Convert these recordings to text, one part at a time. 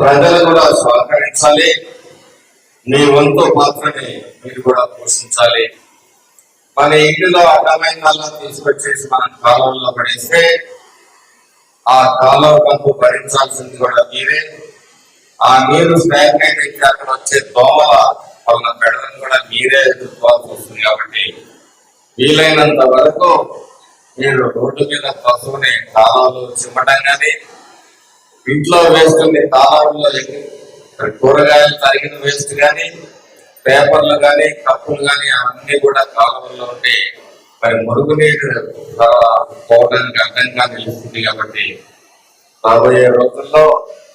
ప్రజలు కూడా సహకరించాలి. మీ వంతు పాత్రని మీరు కూడా పోషించాలి. మన ఇంటిలో అడ్డమైన తీసుకొచ్చేసి మనం కాలంలో పడేస్తే ఆ కాలం కంపు భరించాల్సింది కూడా మీరే. ఆ నీరు స్టాగ్నైట్ అయితే అక్కడ వచ్చే దోమల వలన పెడడం కూడా మీరే ఎదుర్కోవాల్సి వస్తుంది కాబట్టి వీలైనంత వరకు మీరు రోడ్డు మీద పశువుని కాలంలో చిమ్మటం కానీ ఇంట్లో వేసుకుని తాళాల్లో కూరగాయలు తరిగిన వేస్ట్ కానీ పేపర్లు కానీ కప్పులు కానీ అవన్నీ కూడా కాలువల్లో ఉంటే మరి మురుగునీరు పోవడానికి అడ్డంగా నిలుస్తుంది కాబట్టి రాబోయే రోజుల్లో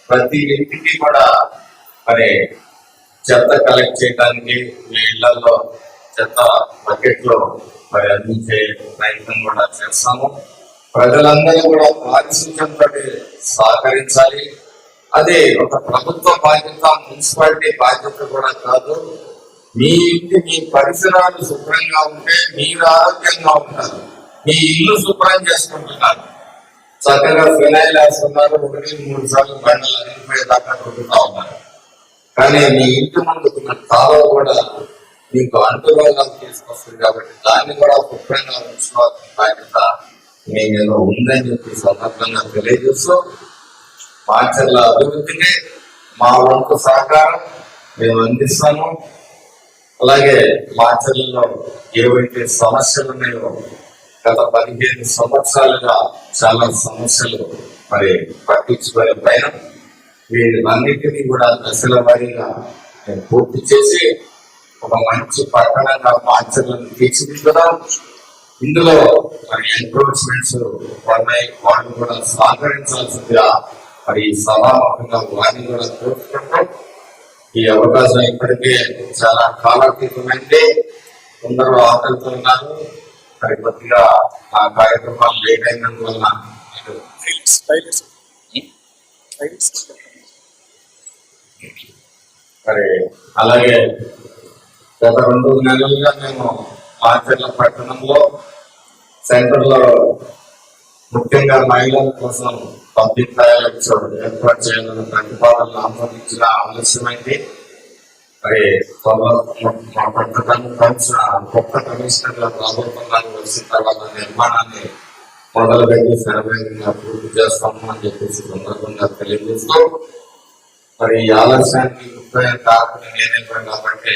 ప్రతి ఇంటికి కూడా మరి చెత్త కలెక్ట్ చేయడానికి మీ ఇళ్ళలో చెత్త బకెట్లో మరి అందించే ప్రయత్నం కూడా చేస్తాము. ప్రజలందరూ కూడా పారిశుద్ధ్యంతో సహకరించాలి. అది ఒక ప్రభుత్వ బాధ్యత మున్సిపాలిటీ బాధ్యత కూడా కాదు. మీ ఇంటి మీ పరిసరాలు శుభ్రంగా ఉంటే మీరు ఆరోగ్యంగా ఉంటారు. మీ ఇల్లు శుభ్రం చేసుకుంటున్నారు. చక్కగా ఫినాయిల్ వేస్తున్నారు. ఒకటి మూడు సార్లు బండలు అరిగిపోయేదాకా కొట్టుతా ఉన్నారు. కానీ మీ ఇంటి ముందుకున్న కాలువ కూడా మీకు అంటురోగాలు తీసుకొస్తుంది కాబట్టి దాన్ని కూడా శుభ్రంగా ఉంచుకోవాల్సిన బాధ్యత మీ ఉందని చెప్పి సందర్భంగా తెలియజేస్తూ మాచర్ల అభివృద్ధికి మా వంతు సహకారం మేము అందిస్తాము. అలాగే మాచర్లలో ఏవైతే సమస్యలు ఉన్నాయో గత పదిహేను సంవత్సరాలుగా చాలా సమస్యలు మరి పట్టించుకునే పైన వీటన్నిటినీ కూడా దశల వారీగా మేము పూర్తి చేసి ఒక మంచి పట్టణంగా మాచర్లను తీర్చిదిద్దడం ఇందులో మరి ఎంక్రోచ్మెంట్స్ ఉన్నాయి వాళ్ళు కూడా సహకరించాల్సిందిగా మరి సభాముఖంగా వారిని కూడా కోరుకుంటూ ఈ అవకాశం ఇప్పటికే చాలా కాలాతీతమైంది. అందరూ ఆకలితో ఉన్నారు. మరి కొద్దిగా ఆ కార్యక్రమాలు లేట్ అయినందువల్ల మరి అలాగే గత రెండు నెలలుగా మేము పాచర్ల పట్టణంలో సెంటర్లో ముఖ్యంగా మహిళల కోసం పబ్లిక్ టాయిలెట్స్ ఏర్పాటు చేయాలని ప్రతిపాదనలు ఆమోదించిన ఆలస్యమైంది. మరి త్వరలో మా కొత్త కమిషనర్ కొత్త కమిషనర్ గారు వచ్చిన తర్వాత నిర్మాణాన్ని మొదలు పెట్టి శరవేగంగా పూర్తి చేస్తాము అని చెప్పేసి సందర్భంగా తెలియజేస్తూ మరి ఈ ఆలస్యానికి ముఖ్య కారణం నేనే కాబట్టి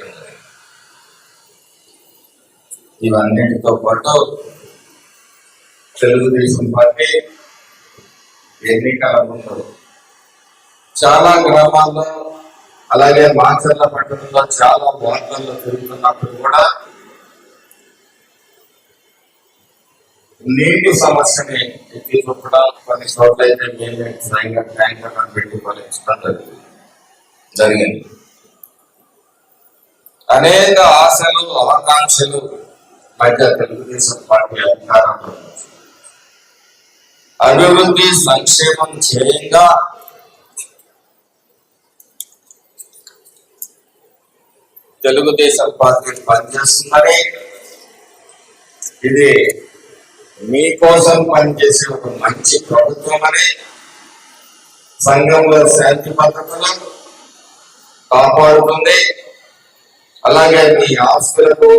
ఇవన్నిటితో పాటు తెలుగుదేశం పార్టీ ఎన్నికల ముందు చాలా గ్రామాల్లో అలాగే మాచర్ల పట్టణంలో చాలా వార్తల్లో తిరుగుతున్నప్పుడు కూడా నీటి సమస్యని ఎత్తి చూపడం కొన్ని చోట్ల అయితే మేమే స్వయంగా ట్యాంకర్లను పెట్టి పాలించడం జరిగింది జరిగింది. అనేక ఆశలు ఆకాంక్షలు మధ్య తెలుగుదేశం పార్టీ అధికారంలో అభివృద్ధి సంక్షేమం చేయంగా తెలుగుదేశం పార్టీ పనిచేస్తుందని ఇది మీకోసం పనిచేసే ఒక మంచి ప్రభుత్వం అని సంఘంలో శాంతి భద్రతలు కాపాడుతుంది. అలాగే మీ ఆస్తులకు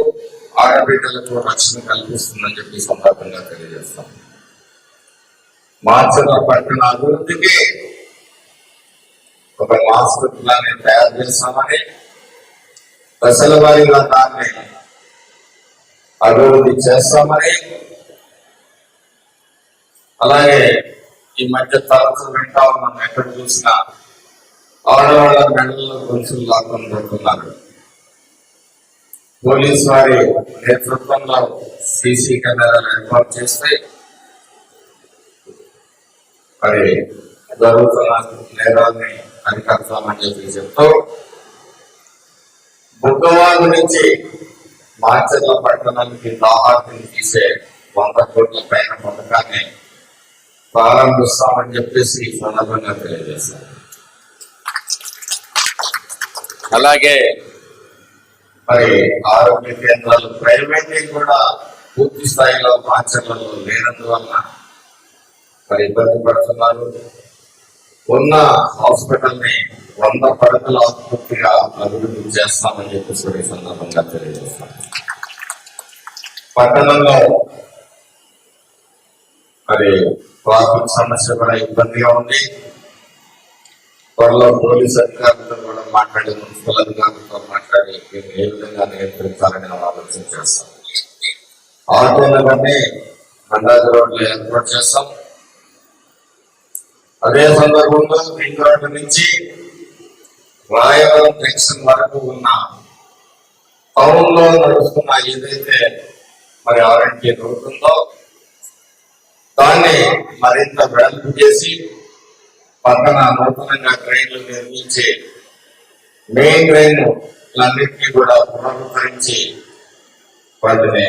ఆడబిడ్డలకు రక్షణ కల్పిస్తుందని చెప్పి సందర్భంగా తెలియజేస్తాం. మార్చల పట్టణ అభివృద్ధికి ఒక మాస్టర్ ప్లాన్ తయారు చేస్తామని దశల వారీగా దాన్ని అభివృద్ధి చేస్తామని అలాగే ఈ మధ్య తరచు వింటా ఉన్నాం ఎక్కడ చూసినా ఆడవాళ్ళ మెడల్లో గొలుసులు లాక్కొని పెడుతున్నారు పోలీస్ వారి నేతృత్వంలో సీసీ కెమెరాలు ఏర్పాటు చేస్తే మరి జరుగుతున్న నేరాన్ని అరికడతామని చెప్పి చెప్తూ బుగ్గవాగు నుంచి మార్చర్ల పట్టణానికి దాహార్తిని తీసే వంద కోట్ల పైన పథకాన్ని ప్రారంభిస్తామని చెప్పేసి ఈ సందర్భంగా తెలియజేశారు. అలాగే మరి ఆరోగ్య కేంద్రాలు ప్రైవేట్ కూడా పూర్తి స్థాయిలో మాచర్లలో లేనందువల్ల మరి ఇబ్బంది పడుతున్నారు. ఉన్న హాస్పిటల్ని వంద పడకల ఆసుపత్రిగా అభివృద్ధి చేస్తామని చెప్పేసి ఈ సందర్భంగా తెలియజేస్తాం పట్టణంలో మరి ట్రాఫిక్ సమస్య కూడా ఇబ్బందిగా ఉంది. త్వరలో పోలీస్ అధికారులతో కూడా మాట్లాడే మున్సిపల్ అధికారులతో ఏ విధంగా నియంత్రించాలని ఆలోచన చేస్తాం. ఆటోలన్నీ మండాది రోడ్లు ఏర్పాటు చేస్తాం. అదే సందర్భంలో రింగ్ రోడ్డు నుంచి రాయవరం జంక్షన్ వరకు ఉన్న టౌన్లో నడుస్తున్న ఏదైతే మరి ఆర్ఎంటీ రోడ్డు ఉందో దాన్ని మరింత వెడల్పు చేసి పక్కన నూతనంగా ట్రైన్లు నిర్మించి మెయిన్ ట్రైన్ అన్నింటినీ కూడా పునరుద్ధరించి వాటిని